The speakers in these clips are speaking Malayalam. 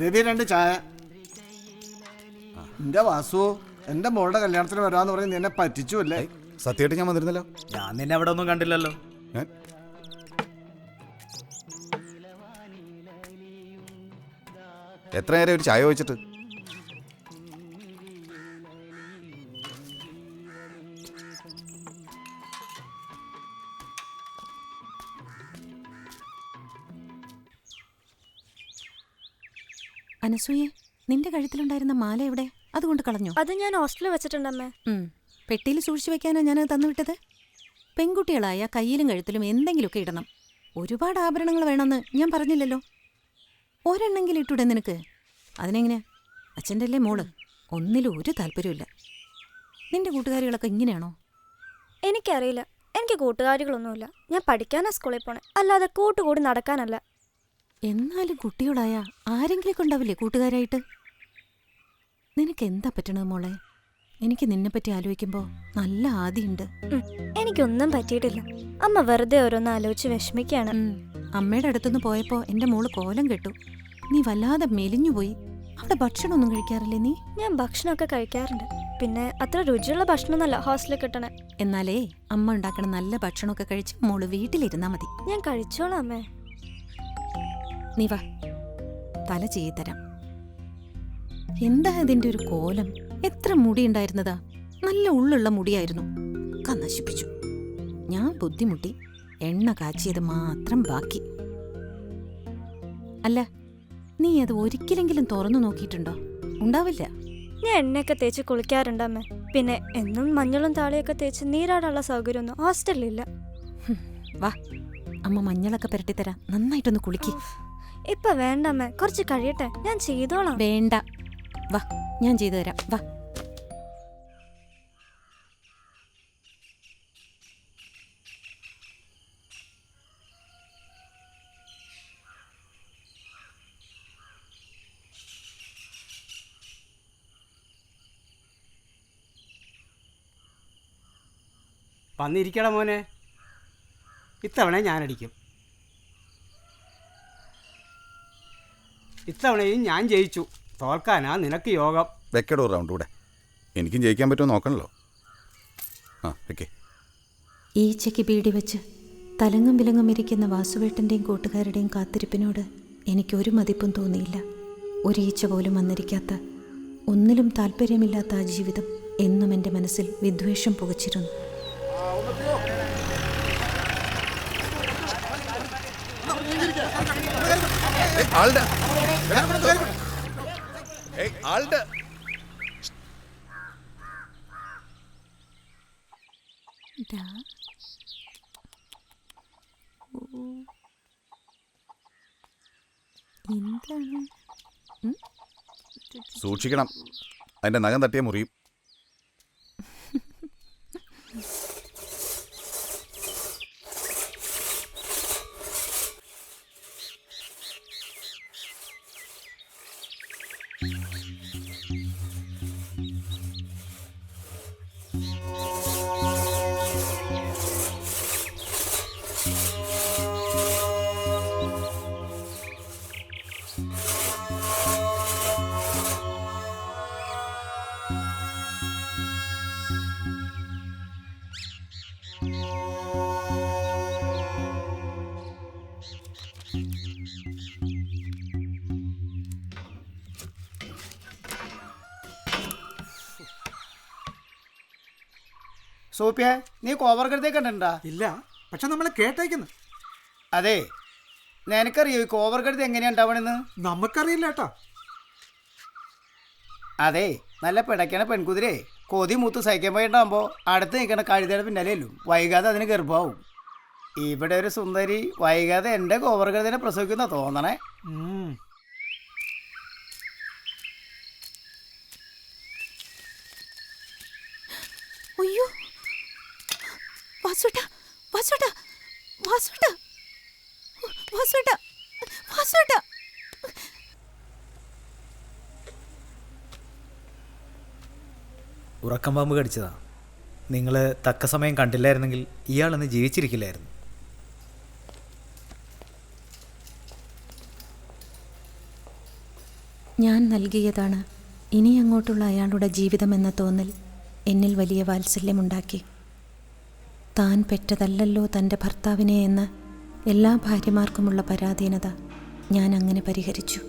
രവി രണ്ട് ചായ. എന്റെ വാസു എന്റെ മോളുടെ കല്യാണത്തിന് വരാന്ന് പറഞ്ഞ് നീ എന്നെ പറ്റിച്ചുല്ലേ സത്യമായിട്ട് ഞാൻ വന്നിരുന്നല്ലോ. ഞാൻ നിന്നെ അവിടെ ഒന്നും കണ്ടില്ലല്ലോ. എത്ര നേരം ഒരു ചായ വെച്ചിട്ട് അനസൂയെ നിന്റെ കഴുത്തിലുണ്ടായിരുന്ന മാല എവിടെ? അതുകൊണ്ട് കളഞ്ഞു? അത് ഞാൻ ഹോസ്റ്റലിൽ വെച്ചിട്ടുണ്ടമ്മേ. പെട്ടിയിൽ സൂക്ഷിച്ചു വെക്കാനാ ഞാനത് തന്നുവിട്ടത്. പെൺകുട്ടികളായ കയ്യിലും കഴുത്തിലും എന്തെങ്കിലുമൊക്കെ ഇടണം. ഒരുപാട് ആഭരണങ്ങൾ വേണമെന്ന് ഞാൻ പറഞ്ഞില്ലല്ലോ. ഒരെണ്ണെങ്കിലും ഇട്ടൂടെ നിനക്ക്? അതിനെങ്ങനെ? അച്ഛന്റെ അല്ലേ മോൾ. ഒന്നിലും ഒരു താല്പര്യമില്ല നിന്റെ കൂട്ടുകാരികളൊക്കെ ഇങ്ങനെയാണോ? എനിക്കറിയില്ല. എനിക്ക് കൂട്ടുകാരികളൊന്നുമില്ല. ഞാൻ പഠിക്കാനാ സ്കൂളിൽ പോണേ. അല്ലാതെ കൂട്ടുകൂടി നടക്കാനല്ല. എന്നാലും കുട്ടികളായ ആരെങ്കിലും ഉണ്ടാവില്ലേ കൂട്ടുകാരായിട്ട്? നിനക്ക് എന്താ പറ്റണത് മോളെ? എനിക്ക് നിന്നെ പറ്റി ആലോചിക്കുമ്പോ നല്ല ആദിയുണ്ട്. എനിക്കൊന്നും പറ്റിയിട്ടില്ല. അമ്മ വെറുതെ ഓരോന്ന് ആലോചിച്ച് വിഷമിക്കാണ്. അമ്മയുടെ അടുത്തുനിന്ന് പോയപ്പോ എന്റെ മോൾ കോലം കെട്ടു. നീ വല്ലാതെ മെലിഞ്ഞുപോയി അവിടെ ഭക്ഷണമൊന്നും കഴിക്കാറില്ലേ നീ? ഞാൻ ഭക്ഷണമൊക്കെ കഴിക്കാറുണ്ട്. പിന്നെ അത്ര രുചിയുള്ള ഭക്ഷണമൊന്നല്ല ഹോസ്റ്റലിൽ കിട്ടണേ. എന്നാലേ അമ്മ ഉണ്ടാക്കണ നല്ല ഭക്ഷണമൊക്കെ കഴിച്ച് മോൾ വീട്ടിലിരുന്നാ മതി. ഞാൻ കഴിച്ചോളാം അമ്മേ. നീ വാ. തല ചെയ്തരാം എന്താ ഇതിന്റെ ഒരു കോലം? എത്ര മുടി ഉണ്ടായിരുന്നതാ? നല്ല ഉള്ളുള്ള മുടിയായിരുന്നു. ഒക്കെ നശിപ്പിച്ചു. ഞാൻ ബുദ്ധിമുട്ടി. എണ്ണ കാച്ചിയത് മാത്രം ബാക്കി. അല്ല നീ അത് ഒരിക്കലെങ്കിലും തുറന്നു നോക്കിയിട്ടുണ്ടോ? ഉണ്ടാവില്ല. ഞാൻ എണ്ണയൊക്കെ തേച്ച് കുളിക്കാറുണ്ട് അമ്മേ പിന്നെ എന്നും മഞ്ഞളും താളിയൊക്കെ തേച്ച് നീരാടാനുള്ള സൗകര്യമൊന്നും ഹോസ്റ്റലിലില്ല. വാ. അമ്മ മഞ്ഞളൊക്കെ പുരട്ടിത്തരാം. നന്നായിട്ടൊന്ന് കുളിക്ക്. ഇപ്പൊ വേണ്ടമ്മേ കുറച്ച് കഴിയട്ടെ. ഞാൻ ചെയ്തോളാം. വേണ്ട. വാ ഞാൻ ചെയ്തു തരാം. വാ. വന്നിരിക്കട മോനെ. ഇത്തവണ ഞാനടിക്കും. ഇത്തവണയും ഞാൻ ജയിച്ചു. തോൽക്കാനാ നിനക്ക് യോഗം. വെക്കടോ റൗണ്ട് കൂടെ. എനിക്കും ജയിക്കാൻ പറ്റുമോ നോക്കണല്ലോ. ആ വെക്കേ. ഈച്ചയ്ക്ക് ബീഡി വെച്ച് തലങ്ങും വിലങ്ങും ഇരിക്കുന്ന വാസുവേട്ടന്റെയും കൂട്ടുകാരുടെയും കാത്തിരിപ്പിനോട് എനിക്കൊരു മതിപ്പും തോന്നിയില്ല. ഒരു ഈച്ച പോലും വന്നിരിക്കാത്ത ഒന്നിലും താല്പര്യമില്ലാത്ത ആ ജീവിതം എന്നും എന്റെ മനസ്സിൽ വിദ്വേഷം പുകച്ചിരുന്നു. ആളുടെ ആളുടെ സൂക്ഷിക്കണം. അതിന്റെ നഖം തട്ടിയ മുറിയും. സോപ്പിയ നീ കോവർഗഡത്തെ കണ്ടിട്ടുണ്ടാ? ഇല്ല പക്ഷെ നമ്മളെ കേട്ടേക്കുന്നു. അതെ നിനക്കറിയോ ഈ കോവർഗഡത്ത് എങ്ങനെയാ ഉണ്ടാവണെന്ന്? നമുക്കറിയില്ല കേട്ടോ. അതെ നല്ല പിടയ്ക്കണ പെൺകുതിരെ. കൊതി മൂത്ത് സഹിക്കാൻ പോയിട്ടാകുമ്പോൾ അടുത്ത് നിൽക്കണ കഴുതയുടെ പിന്നാലെയല്ലോ വൈകാതെ അതിന് ഗർഭമാവും. ഇവിടെ ഒരു സുന്ദരി വൈകാതെ എന്റെ ഗോവർഗതിനെ പ്രസവിക്കുന്ന തോന്നണേ. അയ്യോ. വാസുട്ട വാസുട്ട വാസുട്ട വാസുട്ട വാസുട്ട ഉറക്കം പാമ്പ് കടിച്ചതാ. നിങ്ങൾ തക്ക സമയം കണ്ടില്ലായിരുന്നെങ്കിൽ ഇയാളൊന്ന് ജീവിച്ചിരിക്കില്ലായിരുന്നു. ഞാൻ നൽകിയതാണ് ഇനി അങ്ങോട്ടുള്ള അയാളുടെ ജീവിതമെന്ന തോന്നൽ എന്നിൽ വലിയ വാത്സല്യമുണ്ടാക്കി. താൻ പെറ്റതല്ലല്ലോ തന്റെ ഭർത്താവിനെ എന്ന് എല്ലാ ഭാര്യമാർക്കുമുള്ള പരാധീനത ഞാൻ അങ്ങനെ പരിഹരിച്ചു.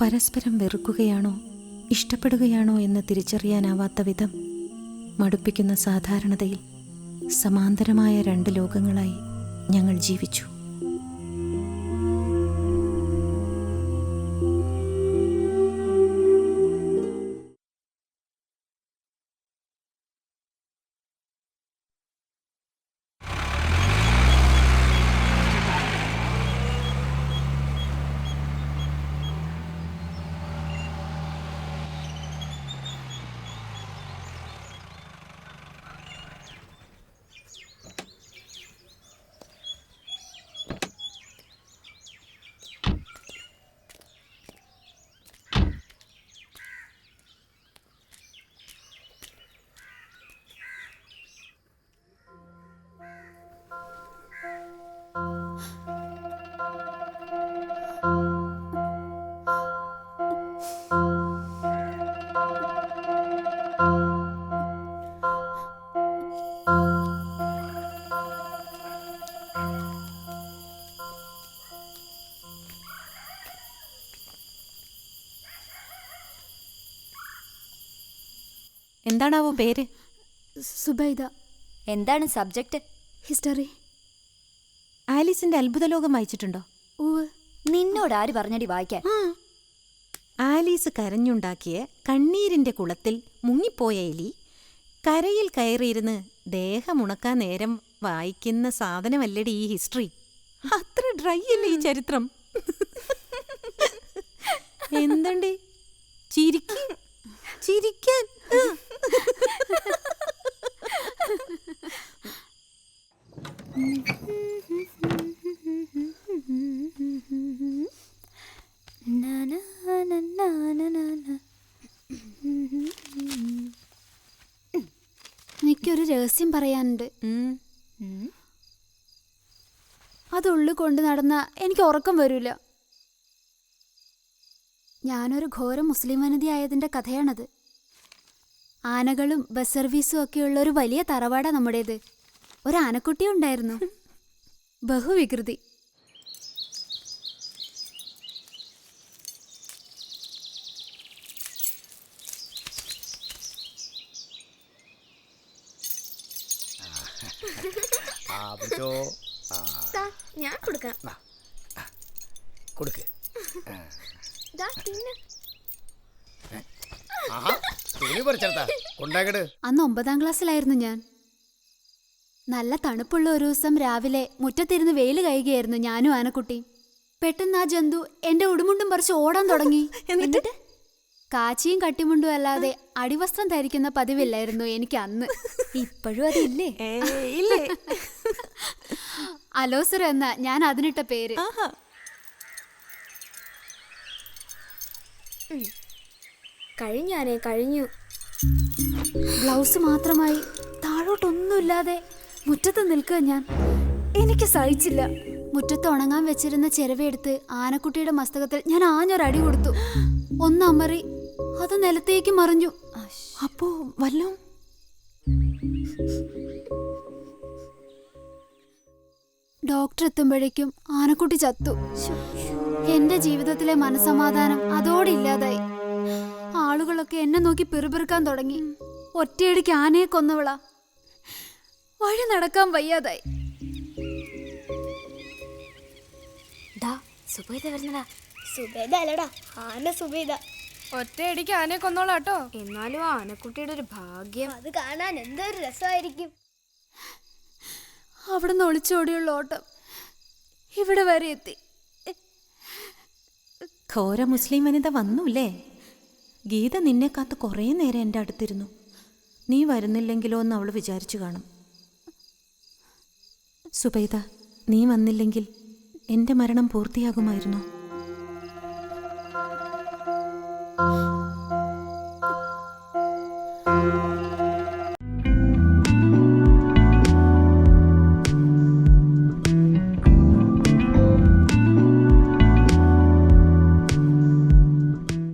പരസ്പരം വെറുക്കുകയാണോ ഇഷ്ടപ്പെടുകയാണോ എന്ന് തിരിച്ചറിയാനാവാത്ത വിധം മടുപ്പിക്കുന്ന സാധാരണതയിൽ സമാന്തരമായ രണ്ട് ലോകങ്ങളായി ഞങ്ങൾ ജീവിച്ചു. എന്താണാവോ പേര്? സുബൈദ. എന്താണ് സബ്ജക്റ്റ് ഹിസ്റ്ററി. ആലീസിന്റെ അത്ഭുതലോകം വായിച്ചിട്ടുണ്ടോ? ഓ നിന്നോട് ആര് പറഞ്ഞടി വായിക്കാൻ? ആലീസ് കരഞ്ഞുണ്ടാക്കിയ കണ്ണീരിന്റെ കുളത്തിൽ മുങ്ങിപ്പോയ എലി കരയിൽ കയറിയിരുന്ന് ദേഹമുണക്കാൻ നേരം വായിക്കുന്ന സാധനമല്ലടി ഈ ഹിസ്റ്ററി. അത്ര ഡ്രൈ അല്ലേ ഈ ചരിത്രം? എന്തണ്ടി? ചിരിക്കാൻ? ചിരിക്കാൻ എനിക്കൊരു രഹസ്യം പറയാനുണ്ട് ഉം. അത് ഉള്ളിൽ കൊണ്ട് നടന്ന എനിക്ക് ഉറക്കം വരൂല. ഞാനൊരു ഘോര മുസ്ലിം വനിത ആയതിന്റെ കഥയാണത്. ആനകളും ബസ് സർവീസും ഒക്കെയുള്ള ഒരു വലിയ തറവാടാ നമ്മുടേത്. ഒരു ആനക്കുട്ടി ഉണ്ടായിരുന്നു ബഹുവികൃതി. ഞാൻ കൊടുക്കാം. കൊടുക്ക്. ദാ തിന്ന് ആഹാ തുണി പറിച്ചെടുത്താ. കൊണ്ടാക്കട്. അന്ന് ഒമ്പതാം ക്ലാസ്സിലായിരുന്നു ഞാൻ. നല്ല തണുപ്പുള്ള ഒരു ദിവസം രാവിലെ മുറ്റത്തിരുന്ന് വെയിൽ കഴിയുകയായിരുന്നു ഞാനും ആനക്കുട്ടി. പെട്ടെന്ന് ആ ജന്തു എന്റെ ഉടുമുണ്ടും പറിച്ച് ഓടാൻ തുടങ്ങി. എന്നിട്ട്? കാച്ചിയും കട്ടിമുണ്ടും അല്ലാതെ അടിവസ്ത്രം ധരിക്കുന്ന പതിവില്ലായിരുന്നു എനിക്ക് അന്ന്. ഇപ്പോഴും അതില്ലേ? ഇല്ലേ? അലോസർ എന്ന ഞാൻ അതിനിട്ട പേര്. ആഹാ. കഴിഞ്ഞാനേ കഴിഞ്ഞു. ബ്ലൗസ് മാത്രമായി. താഴോട്ടൊന്നുമില്ലാതെ മുറ്റത്ത് നിൽക്കുക ഞാൻ. എനിക്ക് സഹിച്ചില്ല. മുറ്റത്ത് ഉണങ്ങാൻ വെച്ചിരുന്ന ചിരവയെടുത്ത് ആനക്കുട്ടിയുടെ മസ്തകത്തിൽ ഞാൻ ആഞ്ഞൊരടി കൊടുത്തു. ഒന്ന് അമറി അത് നിലത്തേക്ക് മറിഞ്ഞു. അപ്പോ വല്ലോ. ഡോക്ടർ എത്തുമ്പോഴേക്കും ആനക്കുട്ടി ചത്തു. എന്റെ ജീവിതത്തിലെ മനസമാധാനം അതോടെ ഇല്ലാതായി ആളുകളൊക്കെ എന്നെ നോക്കി പിറുപിറുക്കാൻ തുടങ്ങി. ഒറ്റയടിക്ക് ആനയെ കൊന്നവള. വഴി നടക്കാൻ വയ്യാതായി. ദാ സുബൈദ വരുന്നടാ ആന സുബേദ. ഒറ്റയടിക്ക് ആനയെ കൊന്നോളാട്ടോ. എന്നാലും ആനക്കുട്ടിയുടെ ഒരു ഭാഗ്യം. അത് കാണാൻ എന്തൊരു രസമായിരിക്കും. അവിടുന്ന് ഒളിച്ചോടിയുള്ള ഓട്ടം ഇവിടെ വരെ എത്തി. ഘോര മുസ്ലിം വനിത വന്നുല്ലേ? ഗീത നിന്നെ കാത്ത് കുറേ നേരം എന്റെ അടുത്തിരുന്നു. നീ വരുന്നില്ലെങ്കിലോ എന്ന് അവൾ വിചാരിച്ചു കാണും. സുബൈദ നീ വന്നില്ലെങ്കിൽ എന്റെ മരണം പൂർത്തിയാകുമായിരുന്നോ?